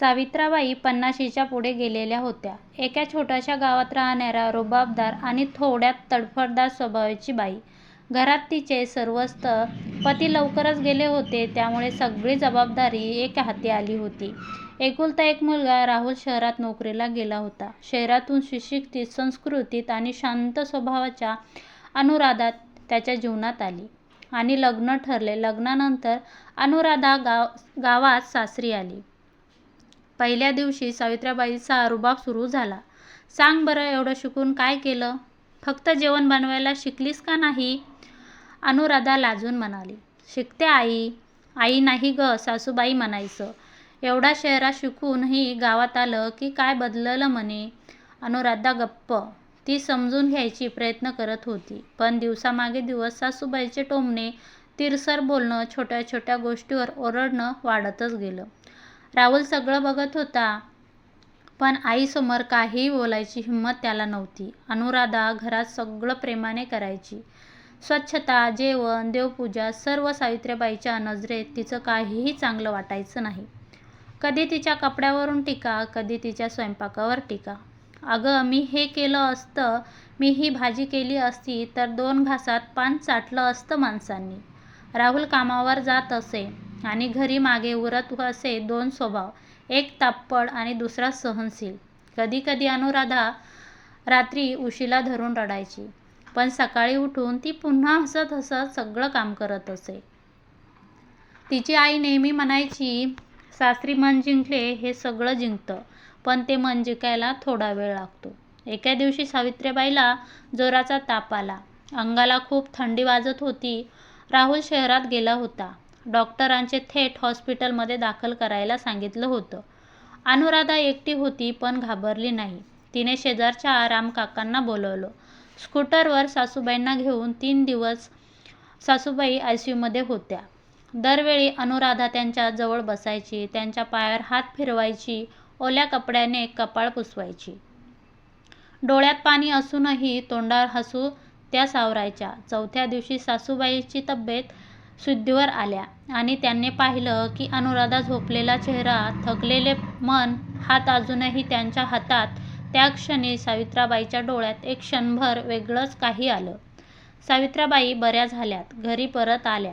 सावित्राबाई पन्नाशीच्या पुढे गेलेल्या होत्या. एका छोट्याशा गावात राहणाऱ्या रुबाबदार आणि थोड्या तडफडदार स्वभावाची बाई. घरात तिचे सर्वस्त पती लवकरच गेले होते त्यामुळे सगळी जबाबदारी एका हाती आली होती. एकुलता एक मुलगा राहुल शहरात नोकरीला गेला होता. शहरातून सुशिक्षित, संस्कृतीत आणि शांत स्वभावाच्या अनुराधा त्याच्या जीवनात आली आणि लग्न ठरले. लग्नानंतर अनुराधा गाव गावात सासरी आली. पहिल्या दिवशी सावित्रीबाईचा रुबाब सुरू झाला. सांग बरं एवढं शिकून काय केलं? फक्त जेवण बनवायला शिकलीस का नाही? अनुराधा लाजून म्हणाली. शिकते आई. आई नाही गं सासूबाई म्हणायचं. एवढा शहरात शिकूनही गावात आलं की काय बदललं म्हणे? अनुराधा गप्प. ती समजून घ्यायची प्रयत्न करत होती. पण दिवसामागे दिवस सासूबाईचे टोमणे, तिरसर बोलणं, छोट्या छोट्या गोष्टीवर ओरडणं वाढतच गेलं. राहुल सगळं बघत होता. पण आईसमोर काहीही बोलायची हिंमत त्याला नव्हती. अनुराधा घरात सगळं प्रेमाने करायची. स्वच्छता, जेवण, देवपूजा सर्व सावित्रीबाईच्या नजरेत तिचं काहीही चांगलं वाटायचं नाही. कधी तिच्या कपड्यावरून टीका, कधी तिच्या स्वयंपाकावर टीका. अगं मी हे केलं असतं, मी ही भाजी केली असती तर दोन घासात पान चाटलं असतं माणसांनी. राहुल कामावर जात असे आणि घरी मागे उरत असे दोन स्वभाव. एक ताप्पड आणि दुसरा सहनशील. कधी कधी अनुराधा रात्री उशीला धरून रडायची. पण सकाळी उठून ती पुन्हा हसत हसत सगळं काम करत असे. तिची आई नेहमी म्हणायची सासरी मन जिंकले हे सगळं जिंकतं. पण ते मन जिंकायला थोडा वेळ लागतो. एका दिवशी सावित्रीबाईला जोराचा ताप आला. अंगाला खूप थंडी वाजत होती. राहुल शहरात गेला होता. डॉक्टरांचे थेट हॉस्पिटलमध्ये दाखल करायला सांगितलं होतं. अनुराधा एकटी होती पण घाबरली नाही. तिने शेजारच्या रामकाकांना बोलावलं. स्कूटरवर सासूबाईंना घेऊन तीन दिवस सासूबाई आयसीयूमध्ये होत्या. दरवेळी अनुराधा त्यांच्या जवळ बसायची, त्यांच्या पायावर हात फिरवायची, ओल्या कपड्याने कपाळ पुसवायची डोळ्यात पाणी असूनही तोंडावर हसू त्या सावरायच्या. चौथ्या दिवशी सासूबाईची तब्येत शुद्धीवर आल्या आणि त्यांनी पाहिलं की अनुराधा झोपलेला चेहरा, थकलेले मन, हात अजूनही त्यांच्या हातात. त्या क्षणी सावित्राबाईच्या डोळ्यात एक क्षणभर वेगळंच काही आलं. सावित्राबाई बऱ्या झाल्यात, घरी परत आल्या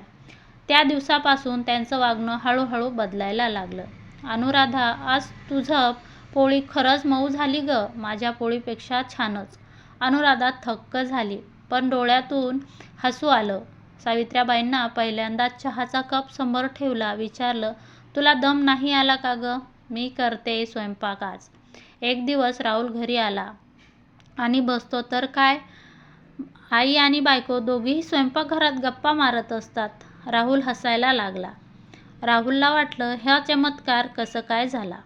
त्या दिवसापासून त्यांचं वागणं हळूहळू बदलायला लागलं. अनुराधा आज तुझं पोळी खरंच मऊ झाली गं. माझ्या पोळीपेक्षा छानच. अनुराधा थक्क झाली. पण डोळ्यातून हसू आलं. सावित्र्याबाईंना पहिल्यांदाच चहाचा कप समोर ठेवला. विचारलं तुला दम नाही आला का गं? मी करते स्वयंपाक आज. एक दिवस राहुल घरी आला आणि बसतो तर काय, आई आणि बायको दोघीही स्वयंपाकघरात गप्पा मारत असतात. राहुल हसायला लागला. राहुलला वाटलं हा चमत्कार कसं काय झाला?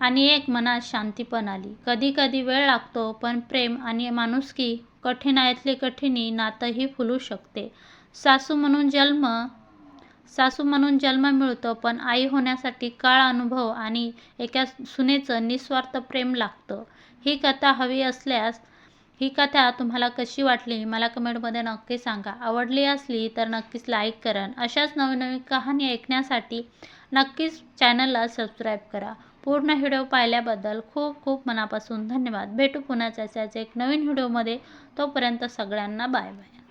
आणि एक मनात शांती पण आली. कधी कधी वेळ लागतो पण प्रेम आणि माणुसकी, कठीणातलं कठीणी नातंही फुलू शकते सासू म्हणून जन्म सासू म्हणून जन्म मिळतो पण आई होण्यासाठी काळ, अनुभव आणि एका सुनेचं निस्वार्थ प्रेम लागतं. ही कथा हवी असल्यास ही कथा तुम्हाला कशी वाटली मला कमेंटमध्ये नक्की सांगा. आवडली असली तर नक्कीच लाईक करा. अशाच नवनवीन कहाणी ऐकण्यासाठी नक्कीच चॅनलला सबस्क्राईब करा. पूर्ण व्हिडिओ पाहिल्याबद्दल खूप खूप मनापासून धन्यवाद. भेटू पुन्हा अशाच एक नवीन व्हिडिओमध्ये. तोपर्यंत सगळ्यांना बाय बाय.